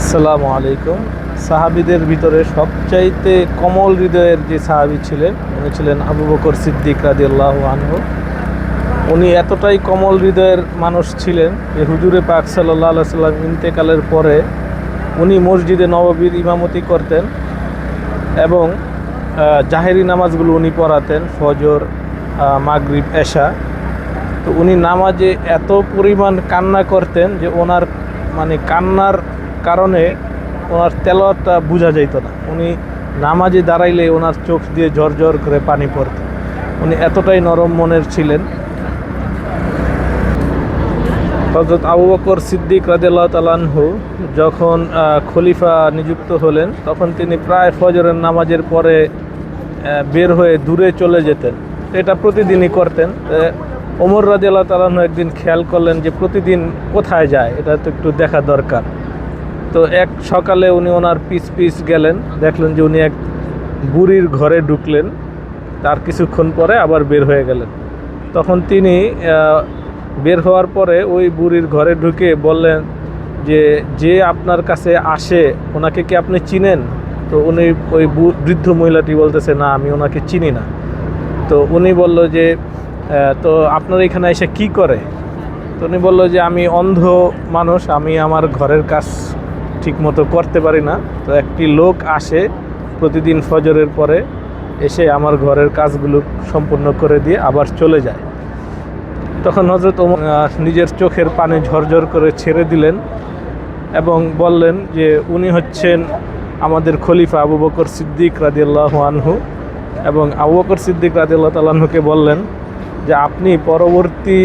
আসসালামু আলাইকুম। সাহাবিদের ভিতরে সবচাইতে কমল হৃদয়ের যে সাহাবি ছিলেন, উনি ছিলেন আবু বকর সিদ্দিক রাদিয়াল্লাহ আনহু। উনি এতটাই কমল হৃদয়ের মানুষ ছিলেন যে হুজুরে পাক সাল্লাহ সাল্লাম ইন্তেকালের পরে উনি মসজিদে নববীর ইমামতি করতেন এবং জাহেরি নামাজগুলো উনি পড়াতেন, ফজর মাগরিব, এশা। তো উনি নামাজে এত পরিমাণ কান্না করতেন যে ওনার মানে কান্নার কারণে ওনার তেলটা বোঝা যেত না। উনি নামাজে দাঁড়াইলে ওনার চোখ দিয়ে ঝর ঝর করে পানি পড়ত। উনি এতটাই নরম মনের ছিলেন। হজরত আবু বকর সিদ্দিক রাদিল্লাহ তালানহু যখন খলিফা নিযুক্ত হলেন, তখন তিনি প্রায় ফজরের নামাজের পরে বের হয়ে দূরে চলে যেতেন। এটা প্রতিদিনই করতেন। ওমর রাদিল্লাহ তালানহু একদিন খেয়াল করলেন যে প্রতিদিন কোথায় যায়? এটা তো একটু দেখা দরকার। তো এক সকালে উনি ওনার পিস পিস গেলেন, দেখলেন যে উনি এক বুড়ির ঘরে ঢুকলেন, তার কিছুক্ষণ পরে আবার বের হয়ে গেলেন। তখন তিনি বের হওয়ার পরে ওই বুড়ির ঘরে ঢুকে বললেন যে যে আপনার কাছে আসে, ওনাকে কি আপনি চিনেন? তো উনি ওই বৃদ্ধ মহিলাটি বলতেছে, না, আমি ওনাকে চিনি না। তো উনি বলল যে তো আপনার এখানে এসে কি করে? তো উনি বলল যে, আমি অন্ধ মানুষ, আমি আমার ঘরের কাজ ঠিকমতো করতে পারি না। তো একটি লোক আসে প্রতিদিন ফজরের পরে, এসে আমার ঘরের কাজগুলো সম্পূর্ণ করে দিয়ে আবার চলে যায়। তখন হজরত নিজের চোখের পানি ঝরঝর করে ছেড়ে দিলেন এবং বললেন যে, উনি হচ্ছেন আমাদের খলিফা আবু বকর সিদ্দিক রাদিয়াল্লাহু আনহু। এবং আবু বকর সিদ্দিক রাদিয়াল্লাহু তালাহুকে বললেন যে, আপনি পরবর্তী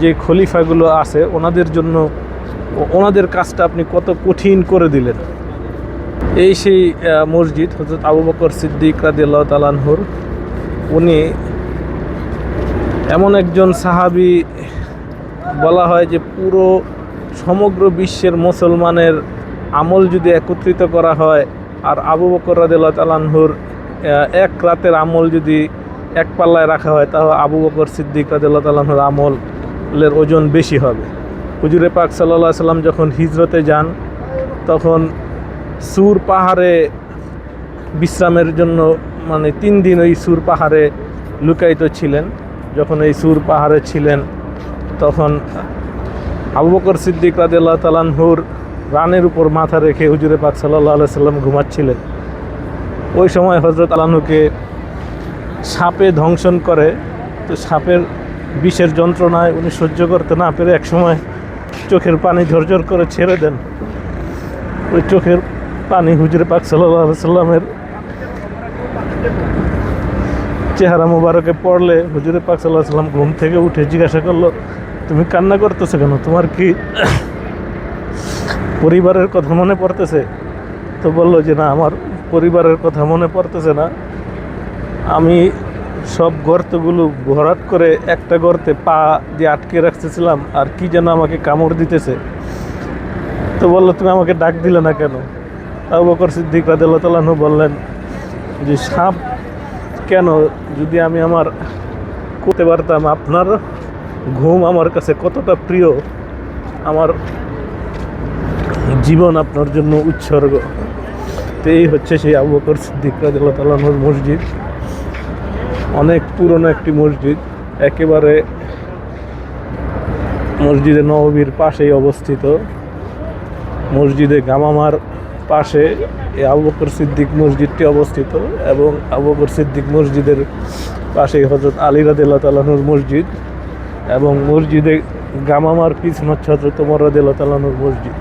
যে খলিফাগুলো আছে, ওনাদের জন্য ওনাদের কাজটা আপনি কত কঠিন করে দিলেন? এই সেই মসজিদ হজরত আবু বকর সিদ্দিক রাদিয়াল্লাহু তালানহুর উনি এমন একজন সাহাবি, বলা হয় যে পুরো সমগ্র বিশ্বের মুসলমানের আমল যদি একত্রিত করা হয়, আর আবু বকর রাদিল্লা তালানহুর এক রাতের আমল যদি এক পাল্লায় রাখা হয়, তাহলে আবু বকর সিদ্দিক রাদিল্লা তালানহুর আমলের ওজন বেশি হবে। হুজুরে পাক সাল্লাহ সাল্লাম যখন হিজরতে যান, তখন সুর পাহাড়ে বিশ্রামের জন্য মানে তিন দিন ওই সুর পাহাড়ে লুকায়িত ছিলেন। যখন এই সুর পাহাড়ে ছিলেন, তখন আবু বকর সিদ্দিক রাদিল্লাহ তালানহুর রানের উপর মাথা রেখে হুজুরে পাক সাল্লাহ সাল্লাম ঘুমাচ্ছিলেন। ওই সময় হজরত আলানুকে সাপে ধ্বংসন করে, তো সাপের বিষের যন্ত্রণায় উনি সহ্য করতে না পেরে একসময় চোখের পানি ঝরঝর করে ছেড়ে দেন। ওই চোখের পানি হুজুরে পাক সাল্লামের চেহারা মুবারকে পড়লে হুজুরে পাক সাল্লাহ সাল্লাম ঘুম থেকে উঠে জিজ্ঞাসা করল, তুমি কান্না করতেছো কেন? তোমার কি পরিবারের কথা মনে পড়তেছে? তো বলল যে, না, আমার পরিবারের কথা মনে পড়তেছে না। আমি সব গর্তগুলো ভরাট করে একটা গর্তে পা দিয়ে আটকে রাখতেছিলাম, আর কি যেন আমাকে কামড় দিতেছে। তো বলল, তুমি আমাকে ডাক দিলে না কেন? আবু বকর সিদ্দিক রাদিয়াল্লাহু তাআলা বললেন, যে সাপ, কেন? যদি আমি আমার করতে পারতাম, আপনার ঘুম আমার কাছে কতটা প্রিয়, আমার জীবন আপনার জন্য উৎসর্গ। তো এই হচ্ছে সেই আবু বকর সিদ্দিক রাদিয়াল্লাহু তাআলা আনহুর মসজিদ। পুরনো একটি মসজিদ, একেবারে মসজিদে নববীর পাশেই অবস্থিত। মসজিদে গামামার পাশে এই আবু বকর সিদ্দিক মসজিদটি অবস্থিত এবং আবু বকর সিদ্দিক মসজিদের পাশেই হজরত আলী রাদিল্লা তালানুর মসজিদ এবং মসজিদে গামামার পিছন হচ্ছে হজরত ওমর রাদিল্লা তালানুর মসজিদ।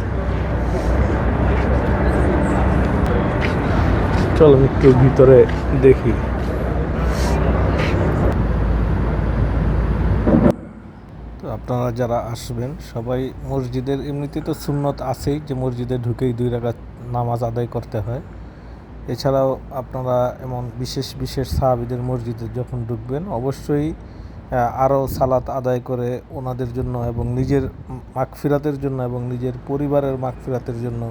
চলো একটু ভিতরে দেখি। আপনারা যারা আসবেন, সবাই মসজিদের, এমনিতে তো সুন্নত আছেই যে মসজিদে ঢুকেই দুই রাকাত নামাজ আদায় করতে হয়। এছাড়াও আপনারা এমন বিশেষ বিশেষ সাহাবিদের মসজিদে যখন ঢুকবেন, অবশ্যই আরও সালাত আদায় করে ওনাদের জন্য এবং নিজের মাগফিরাতের জন্য এবং নিজের পরিবারের মাগফিরাতের জন্য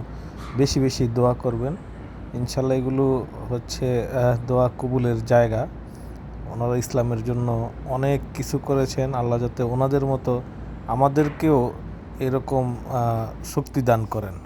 বেশি বেশি দোয়া করবেন। ইনশাল্লাহ এগুলো হচ্ছে দোয়া কবুলের জায়গা। ওনারা ইসলামের জন্য অনেক কিছু করেছেন, আল্লাহ যাতে ওনাদের মতো আমাদেরকেও এরকম শক্তি দান করেন।